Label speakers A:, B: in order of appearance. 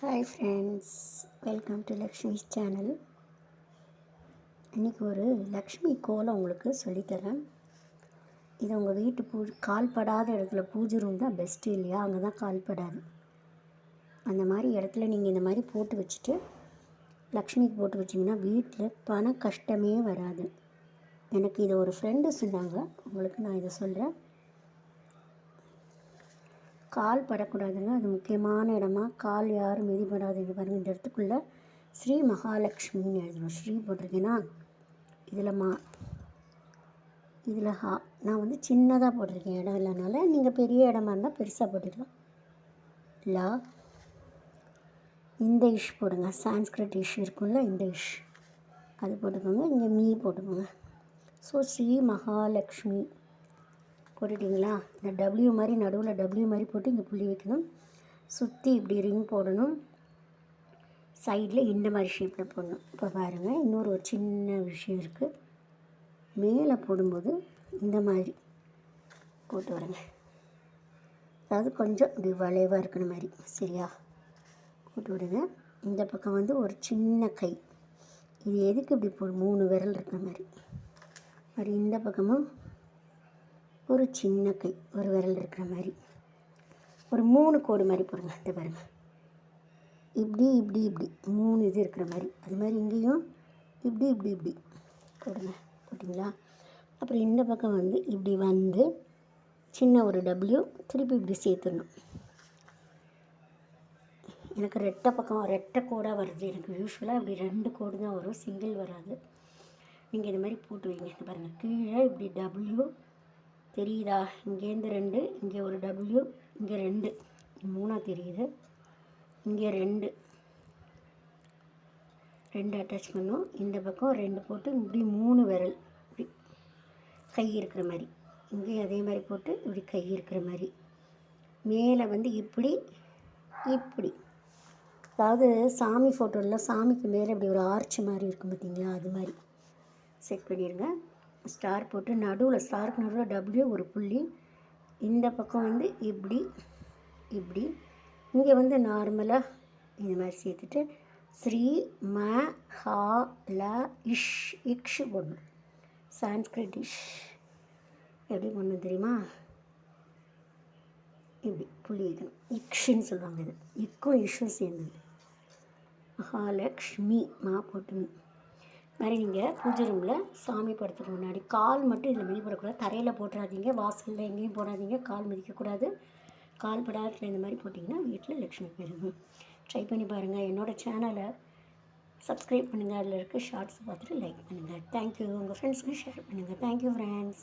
A: Hi friends welcome to Lakshmi's channel இன்றைக்கி ஒரு லக்ஷ்மி கோலம் உங்களுக்கு சொல்லித்தரேன். இது உங்கள் வீட்டு பூ கால்படாத இடத்துல பூஜை ரூம் தான் பெஸ்ட்டு இல்லையா? அங்கே தான் கால்படாது அந்த மாதிரி இடத்துல நீங்கள் இந்த மாதிரி போட்டு வச்சுட்டு லக்ஷ்மிக்கு போட்டு வச்சிங்கன்னா வீட்டில் பண கஷ்டமே வராது. எனக்கு இதை ஒரு ஃப்ரெண்டு சொன்னாங்க. உங்களுக்கு நான் இதை சொல்கிறேன் கால் படக்கூடாதுங்க. அது முக்கியமான இடமா? கால் யாரும் மிதிப்படாதீங்க பாருங்கள் இந்த இடத்துக்குள்ளே ஸ்ரீ மகாலட்சுமின்னு எழுதணும். ஸ்ரீ போட்டிருக்கேன்னா இதில் மா இதில் ஹா நான் வந்து சின்னதாக போட்டிருக்கேன். இடம் இல்லைனால நீங்கள் பெரிய இடமா இருந்தால் பெருசாக போட்டுக்கலாம். லா இந்த இஷ் போடுங்க. சான்ஸ்கிரிட் இஷ் இருக்கும்ல இந்த இஷ். அது போட்டுக்கோங்க. இங்கே மீ போட்டுக்கோங்க. ஸோ ஸ்ரீ மகாலட்சுமி. போட்டுட்டிங்களா? இந்த டபிள்யூ மாதிரி நடுவில் டபிள்யூ மாதிரி போட்டு இங்கே புள்ளி வைக்கணும். சுற்றி இப்படி ரிங் போடணும். சைடில் இந்த மாதிரி ஷேப்பில் போடணும். இப்போ பாருங்கள் இன்னொரு ஒரு சின்ன விஷயம் இருக்குது மேலே போடும்போது இந்த மாதிரி போட்டு வரேங்க. அதாவது கொஞ்சம் இப்படி வளைவாக இருக்கிற மாதிரி சரியா? போட்டு விடுங்க. இந்த பக்கம் வந்து ஒரு சின்ன கை. இது எதுக்கு இப்படி போ மூணு விரல் இருக்கிற மாதிரி. மாதிரி இந்த பக்கமும் ஒரு சின்ன கை ஒரு விரல் இருக்கிற மாதிரி. ஒரு மூணு கோடு மாதிரி போடுங்க இந்த பாருங்கள் இப்படி இப்படி இப்படி. மூணு இது இருக்கிற மாதிரி. அது மாதிரி இங்கேயும் இப்படி இப்படி இப்படி போடுங்க. போட்டிங்களா? அப்புறம் இந்த பக்கம் வந்து இப்படி வந்து சின்ன ஒரு டபிள்யூ திருப்பி இப்படி சேர்த்துடணும். எனக்கு ரெட்டை பக்கம் ரெட்டை கோடாக வருது. எனக்கு யூஸ்வலாக இப்படி ரெண்டு கோடு தான் வரும். சிங்கிள் வராது. நீங்கள் இது மாதிரி போட்டு வைங்க. இந்த பாருங்கள் கீழே இப்படி டபுள்யூ தெரியுதா? இங்கேருந்து ரெண்டு இங்கே ஒரு டபிள்யூ இங்கே ரெண்டு. மூணாக தெரியுது. இங்கே ரெண்டு. ரெண்டு அட்டாச் பண்ணும். இந்த பக்கம் ரெண்டு போட்டு இப்படி மூணு விரல். இப்படி கை இருக்கிற மாதிரி. இங்கேயும் அதே மாதிரி போட்டு இப்படி கை இருக்கிற மாதிரி. மேலே வந்து இப்படி இப்படி. அதாவது சாமி ஃபோட்டோவில் சாமிக்கு மேலே இப்படி ஒரு ஆர்ச் மாதிரி இருக்கும் பார்த்தீங்களா? அது மாதிரி. செட் பண்ணிடுங்க. ஸ்டார் போட்டு நடுவில் ஸ்டாருக்கு நடுவில் டபுள்யூ ஒரு புள்ளி. இந்த பக்கம் வந்து இப்படி இப்படி. இங்கே வந்து நார்மலாக இந்த மாதிரி சேர்த்துட்டு ஸ்ரீ ம ஹா ல இஷ் இக்ஷு போடணும். சான்ஸ்கிரிட் இஷ். எப்படி பண்ணணும் தெரியுமா? இப்படி புள்ளி வைக்கணும். இக்ஷுன்னு சொல்லுவாங்க இது. இக்கும் இஷும் சேர்ந்தது. மகாலக்ஷ்மி மா போட்டு மாதிரி நீங்கள் பூஜை ரூமில் சாமி படத்துக்கு முன்னாடி கால் மட்டும் இதில் மிதிப்படக்கூடாது தரையில் போட்டுறாதீங்க. வாசலில் எங்கேயும் போடாதீங்க. கால் மிதிக்கக்கூடாது. கால் படாதத்தில் இந்த மாதிரி போட்டிங்கன்னா வீட்டில் லக்ஷ்மி பெருகும் ட்ரை பண்ணி பாருங்கள் என்னோடய சேனலை சப்ஸ்கிரைப் பண்ணுங்கள் அதில் இருக்க ஷார்ட்ஸ் பார்த்துட்டு லைக் பண்ணுங்கள் தேங்க்யூ உங்கள் ஃப்ரெண்ட்ஸ்க்கு ஷேர் பண்ணுங்கள் தேங்க்யூ ஃப்ரெண்ட்ஸ்